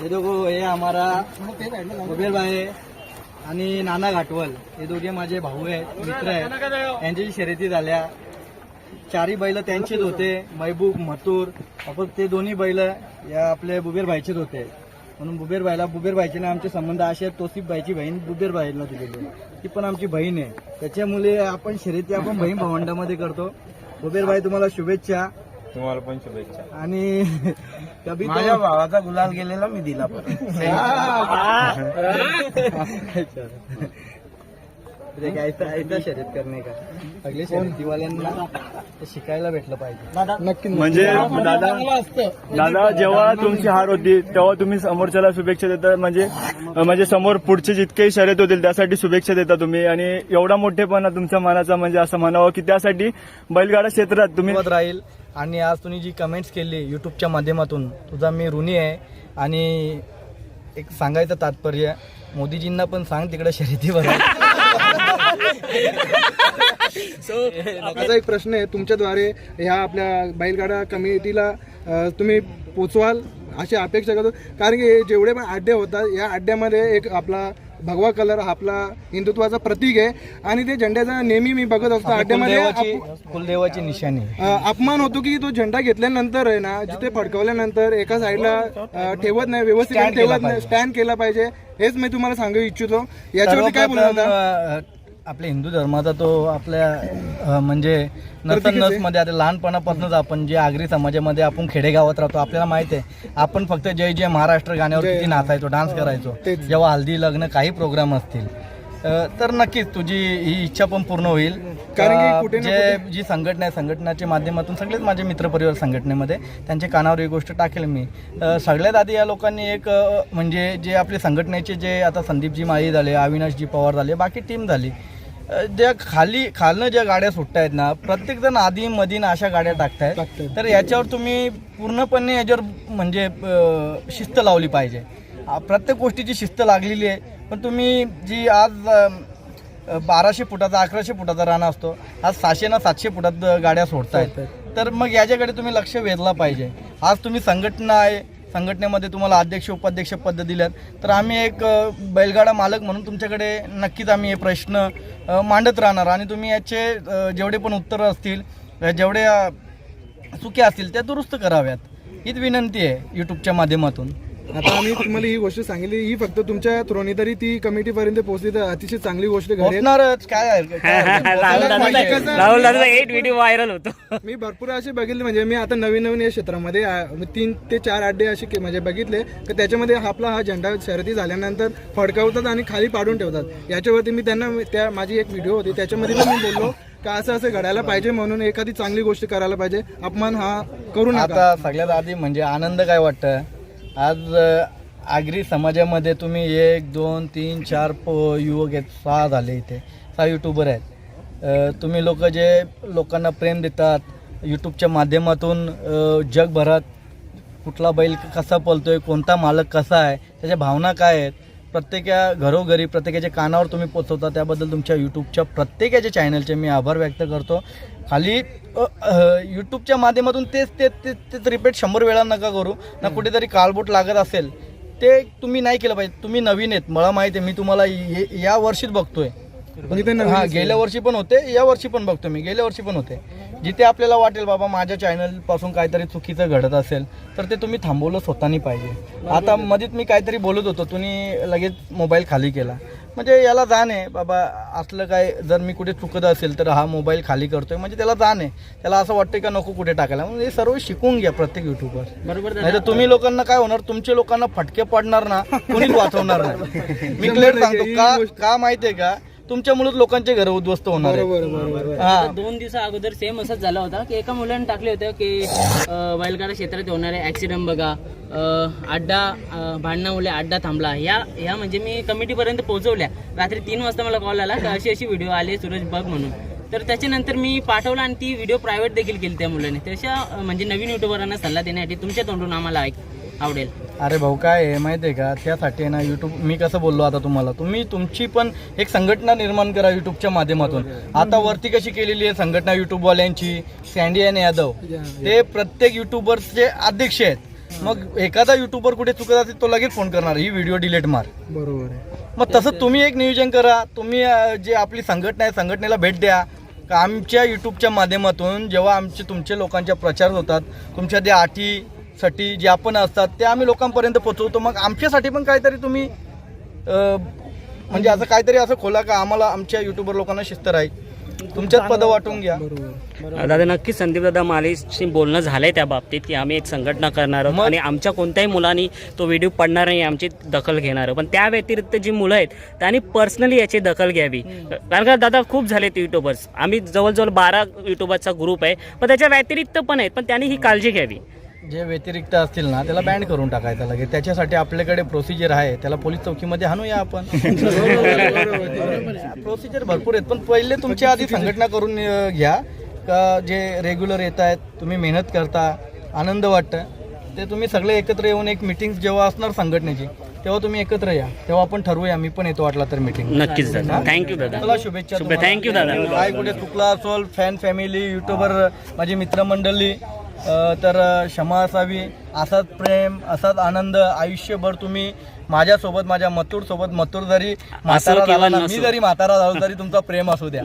हे दोघो हे आम्हाला बबेर भाई आणि नाना घाटवल. हे दोघे माझे भाऊ आहेत मित्र आहेत. यांच्याशी शर्यती झाल्या. चारही बैल त्यांचेच होते. मैबूब मथुर आपण ते दोन्ही बैल या आपल्या बुबेर भाईचेच होते. म्हणून बुबेर भाईला बुबेर भाईचे आमचे संबंध असे आहेत तोसिफ भाईची बहीण बुबेर भाईला दिलेली ती पण आमची बहीण आहे. त्याच्यामुळे आपण शर्यती आपण बहीण भावंडामध्ये करतो. बुबेर भाई तुम्हाला शुभेच्छा. तुम्हाला पण शुभेच्छा. आणि कभी तो- माझ्या भावाचा गुलाल गेलेला मी दिला ऐसा ऐसा शर्यत करणे का? अगले शर्यतीवाल्यांना ते शिकायला भेटलं पाहिजे. नक्की म्हणजे दादा दादा जेव्हा तुमची हार होती तेव्हा तुम्ही समोरच्याला शुभेच्छा देता म्हणजे म्हणजे समोर पुढचे जितकेही शर्यत होतील त्यासाठी शुभेच्छा देता तुम्ही. आणि एवढा मोठेपणा तुमच्या मनाचा म्हणजे असं म्हणावं की त्यासाठी बैलगाडा क्षेत्रात तुम्ही राहील. आणि आज तुम्ही जी कमेंट्स केली युट्यूबच्या माध्यमातून तुझा मी ऋणी आहे आणि एक सांगायचं तात्पर्य मोदीजींना पण सांग तिकडे शर्यतीवर. माझा एक प्रश्न आहे तुमच्याद्वारे ह्या आपल्या बैलगाडा कमिटीला तुम्ही पोचवाल अशी अपेक्षा करतो. कारण की जेवढे पण अड्डे होतात या अड्ड्यामध्ये एक आपला भगवा कलर हा आपला हिंदुत्वाचा प्रतीक आहे. आणि ते झेंड्याचा नेहमी मी बघत असतो. अड्ड्यामध्ये कुलदेवाची निशाणी. अ, अपमान होतो की तो झेंडा घेतल्यानंतर आहे ना जिथे फडकवल्यानंतर एका साईडला अ, ठेवत नाही व्यवस्थित ठेवत नाही. स्टँड केला पाहिजे. हेच मी तुम्हाला सांगू इच्छितो. याच्यावरती काय बोलणार सर्वप्रथम, होता अ, आपल्या हिंदू धर्माचा तो आपल्या म्हणजे नसमध्ये आता लहानपणापासूनच आपण जे आगरी समाजामध्ये आपण खेडेगावात राहतो आपल्याला माहीत आहे आपण फक्त जय जय महाराष्ट्र गाण्यावर किती नाचायचो डान्स करायचो. जेव्हा हल्दी लग्न काही प्रोग्राम असतील तर नक्कीच तुझी ही इच्छा पण पूर्ण होईल. कारण की जे जी संघटना आहे संघटनाच्या माध्यमातून सगळेच माझे मित्रपरिवार संघटनेमध्ये त्यांच्या कानावर ही गोष्ट टाकेल मी. सगळ्यात आधी या लोकांनी एक म्हणजे जे आपले संघटनेचे जे आता संदीपजी माळी झाले अविनाशजी पवार झाले बाकी टीम झाली. ज्या खाली खालनं ज्या गाड्या सुटतायत ना प्रत्येक जण आधी मधीन अशा गाड्या टाकतायत. टाकतायत. तर याच्यावर तुम्ही पूर्णपणे याच्यावर म्हणजे शिस्त लावली पाहिजे. प्रत्येक गोष्टीची शिस्त लागलेली आहे. पण तुम्ही जी आज बाराशे फुटाचा अकराशे फुटाचा राणा असतो आज सहाशे ना सातशे फुटात गाड्या सोडतायत. तर मग याच्याकडे तुम्ही लक्ष वेधला पाहिजे. आज तुम्ही संघटना आहे संघटनेमध्ये तुम्हाला अध्यक्ष उपाध्यक्ष पद दिल्यात. तर आम्ही एक बैलगाडा मालक म्हणून तुमच्याकडे नक्कीच आम्ही हे प्रश्न मांडत राहणार. आणि तुम्ही याचे जेवढे पण उत्तरं असतील जेवढे चुक्या असतील त्या दुरुस्त कराव्यात. हीच विनंती आहे यूट्यूबच्या माध्यमातून. आता आम्ही तुम्हाला ही गोष्ट सांगितली ही फक्त तुमच्या थ्रोनी तरी ती कमिटी पर्यंत पोहोचली तर अतिशय चांगली गोष्ट घडेल. होणारच काय आहे? काय आहे? राहुल दादा राहुल दादा एक व्हिडिओ व्हायरल होतो. मी भरपूर असे बघितले म्हणजे मी आता नवीन नवीन या क्षेत्रामध्ये आ, तीन ते चार अड्डे असे के- म्हणजे बघितले. तर त्याच्यामध्ये हा आपला हा झेंडा शर्यती झाल्यानंतर फडकावतात आणि खाली पाडून ठेवतात. याच्यावरती मी त्यांना त्या माझी एक व्हिडिओ होती त्याच्यामध्ये पण मी बोललो का असं असं घडायला पाहिजे म्हणून एखादी चांगली गोष्ट करायला पाहिजे. अपमान हा करू नका. आता सगळ्यात आधी म्हणजे आनंद काय वाटतं? आज आगरी समाजामध्ये तुम्ही एक दोन तीन चार प युवक आहेत सहा झाले इथे. सहा युट्यूबर आहेत. तुम्ही लोक जे लोकांना प्रेम देतात यूट्यूबच्या माध्यमातून जगभरात कुठला बैल कसा पळतोय कोणता मालक कसा आहे त्याच्या भावना काय आहेत प्रत्येका घरोघरी प्रत्येकाच्या कानावर तुम्ही पोचवता त्याबद्दल तुमच्या यूट्यूबच्या प्रत्येकाच्या चॅनलचे मी आभार व्यक्त करतो. खाली यूट्यूबच्या माध्यमातून तेच तेच तेच तेच रिपीट शंभर वेळा नका करू. ना कुठेतरी कालबोट लागत असेल ते तुम्ही नाही केलं पाहिजे. तुम्ही नवीन आहेत मला माहिती आहे मी तुम्हाला ये- या वर्षीच बघतोय. हा गेल्या वर्षी पण होते या वर्षी पण बघतो मी गेल्या वर्षी पण होते. जिथे आपल्याला वाटेल बाबा माझ्या चॅनलपासून काहीतरी चुकीचं घडत असेल तर ते तुम्ही थांबवलं स्वतःनी पाहिजे. आता मध्येच मी काहीतरी बोलत होतो तुम्ही लगेच मोबाईल खाली केला. म्हणजे याला जाण आहे बाबा असलं काय जर मी कुठे चुकत असेल तर हा मोबाईल खाली करतोय म्हणजे त्याला जाण आहे. त्याला असं वाटतंय का नको कुठे टाकायला म्हणजे हे सर्व शिकून घ्या प्रत्येक युट्यूबर बरोबर नाही तर तुम्ही लोकांना काय होणार तुमच्या लोकांना फटके पडणार ना कोणीच वाचवणार नाही. मी क्लिअर सांगतो का का माहितीये का तुमच्यामुळेच लोकांचे घर उद्ध्वस्त होणार आहे. बरोबर बरोबर हा. दोन दिवसा अगोदर सेम असंच झाला होता की एका मुलाने टाकले होते की अं, बैलगाडा क्षेत्रात होणारे ऍक्सिडेंट बघा. अं, अड्डा अं, भांडणामुळे अड्डा थांबला. ह्या ह्या म्हणजे मी कमिटीपर्यंत पोहोचवल्या. रात्री तीन वाजता मला कॉल आला की अशी अशी व्हिडिओ आली सूरज बघ म्हणून. तर त्याच्यानंतर मी पाठवला आणि ती व्हिडिओ प्रायव्हेट देखील केली त्या मुलाने. तशा अं, म्हणजे नवीन युट्यूबरांना सल्ला देण्यासाठी तुमच्या तोंडून आम्हाला ऐक. आवडेल. अरे भाऊ काय आहे माहिती आहे का? त्यासाठी आहे ना यूट्यूब मी कसं बोललो आता तुम्हाला? तुम्ही तुमची पण एक संघटना निर्माण करा यूट्यूबच्या माध्यमातून. आता वरती कशी केलेली आहे संघटना यूट्यूबवाल्यांची सँडियन यादव. ते प्रत्येक युट्यूबरचे अध्यक्ष आहेत. मग एखादा युट्यूबर कुठे चुकत असेल तो लगेच फोन करणार. ही व्हिडिओ डिलीट मार. बरोबर आहे. मग तसं तुम्ही एक नियोजन करा. तुम्ही जे आपली संघटना आहे संघटनेला भेट द्या. का आमच्या यूट्यूबच्या माध्यमातून जेव्हा आमचे तुमचे लोकांच्या प्रचार होतात तुमच्या त्या अटी साठी जे आपण असतात ते आम्ही लोकांपर्यंत पोहोचवतो. मग आमच्यासाठी पण काहीतरी तुम्ही म्हणजे असं काहीतरी असं खोला का? आम्हाला आमच्या युट्यूबर लोकांना शिस्त राहील. तुमच्याच पद वाटून घ्या. दादा नक्कीच संदीप दादा मालेशी बोलणं झालंय त्या बाबतीत की आम्ही एक संघटना करणार आहोत आणि आमच्या कोणत्याही मुलांनी तो व्हिडिओ पडणार नाही आमची दखल घेणार. पण त्या व्यतिरिक्त जी मुलं आहेत त्यांनी पर्सनली याची दखल घ्यावी. कारण का दादा खूप झालेत युट्यूबर्स आम्ही जवळजवळ बारा युट्यूबरचा ग्रुप आहे पण त्याच्या व्यतिरिक्त पण आहेत पण त्यांनी ही काळजी घ्यावी. जे व्यतिरिक्त असतील ना त्याला बँड करून टाकायचं लगेच. त्याच्यासाठी आपल्याकडे प्रोसिजर आहे. त्याला पोलीस चौकीमध्ये हाणूया आपण. प्रोसिजर भरपूर आहेत पण पहिले तुमच्या आधी संघटना करून अं, घ्या. का जे रेग्युलर येत आहेत तुम्ही मेहनत करता आनंद वाटतं. ते तुम्ही सगळे एकत्र येऊन एक मिटिंग जेव्हा असणार संघटनेची तेव्हा तुम्ही एकत्र या. तेव्हा आपण ठरवूया मी पण येतो वाटला तर मिटिंग नक्कीच दादा. थँक्यू दादा. चला शुभेच्छा शुभे- thank you दादा. काय कुठे चुकला असेल फॅन फॅमिली युट्यूबर माझी मित्रमंडळी तर क्षमा असावी असाच प्रेम असाच आनंद आयुष्यभर तुम्ही माझ्यासोबत माझ्या मथुर सोबत मथुर जरी म्हातारा झाला मी. जरी म्हातारा झालो तरी तुमचा प्रेम असू द्या.